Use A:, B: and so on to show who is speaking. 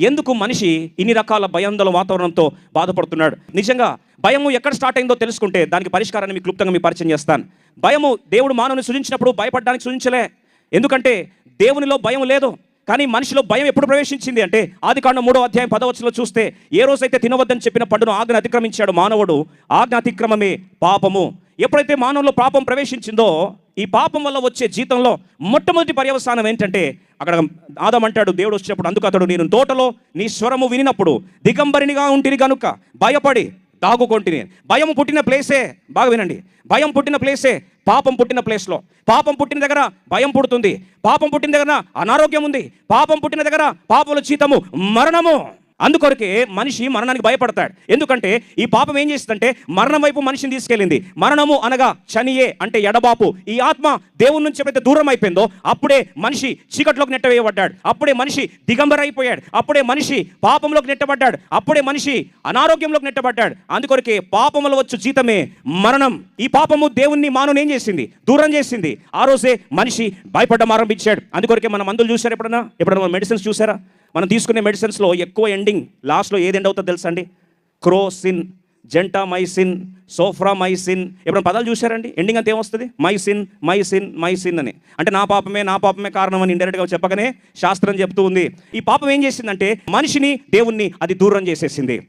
A: ఎందుకు మనిషి ఇన్ని రకాల భయాందోళన వాతావరణంతో బాధపడుతున్నాడు? నిజంగా భయము ఎక్కడ స్టార్ట్ అయిందో తెలుసుకుంటే దానికి పరిష్కారాన్ని మీకు క్లుప్తంగా మీ పరిచయం చేస్తాను. భయము దేవుడు మానవుని సృజించినప్పుడు భయపడడానికి సృజించలే. ఎందుకంటే దేవునిలో భయం లేదు. కానీ మనిషిలో భయం ఎప్పుడు ప్రవేశించింది అంటే ఆది కాండం మూడో అధ్యాయం పదవచ్చులో చూస్తే ఏ రోజైతే తినవద్దని చెప్పిన పండును ఆజ్ఞ అతిక్రమించాడు మానవుడు ఆజ్ఞ అతిక్రమమే పాపము. ఎప్పుడైతే మానవులో పాపం ప్రవేశించిందో ఈ పాపం వల్ల వచ్చే జీతంలో మొట్టమొదటి పర్యవసానం ఏంటంటే అక్కడ ఆదమంటాడు దేవుడు వచ్చినప్పుడు అందుకు అతడు నేను తోటలో నీ స్వరము వినినప్పుడు దిగంబరినిగా ఉంటిని కనుక భయపడి దాగుకొంటిని భయం పుట్టిన ప్లేసే బాగా వినండి భయం పుట్టిన ప్లేసే పాపం పుట్టిన ప్లేస్లో. పాపం పుట్టిన దగ్గర భయం పుడుతుంది పాపం పుట్టిన దగ్గర అనారోగ్యం ఉంది పాపం పుట్టిన దగ్గర పాపల జీతము మరణము. అందుకొరకే మనిషి మరణానికి భయపడతాడు. ఎందుకంటే ఈ పాపం ఏం చేస్తుందంటే మరణం వైపు మనిషిని తీసుకెళ్ళింది. మరణము అనగా చనియే అంటే ఎడబాపు. ఈ ఆత్మ దేవుని నుంచి ఎప్పుడైతే దూరం అయిపోయిందో అప్పుడే మనిషి చీకట్లోకి నెట్టవేయబడ్డాడు. అప్పుడే మనిషి దిగంబరైపోయాడు అప్పుడే మనిషి పాపంలోకి నెట్టబడ్డాడు. అప్పుడే మనిషి అనారోగ్యంలోకి నెట్టబడ్డాడు. అందుకొరకే పాపములో వచ్చు జీతమే. మరణం ఈ పాపము దేవుణ్ణి మానవుని ఏం చేసింది? దూరం చేసింది. ఆ రోజే మనిషి భయపడడం ఆరంభించాడు. అందుకొరకే మన మందులు చూసారు ఎప్పుడన్నా? ఎప్పుడన్నా మెడిసిన్స్ చూసారా మనం తీసుకునే మెడిసిన్స్లో ఎక్కువ ఎండింగ్ లాస్ట్లో ఏది ఎండ్ అవుతుందో తెలుసా అండి? Crocin gentamicin Soframycin. ఎప్పుడైనా పదాలు చూసారండి ఎండింగ్ అంతా ఏమొస్తుంది? మైసిన్ మైసిన్ మైసిన్ అని. అంటే నా పాపమే నా పాపమే కారణం అని ఇండైరెక్ట్గా చెప్పకనే శాస్త్రం చెప్తూ ఉంది. ఈ పాపం ఏం చేసిందంటే మనిషిని దేవుణ్ణి అది దూరం చేసేసింది.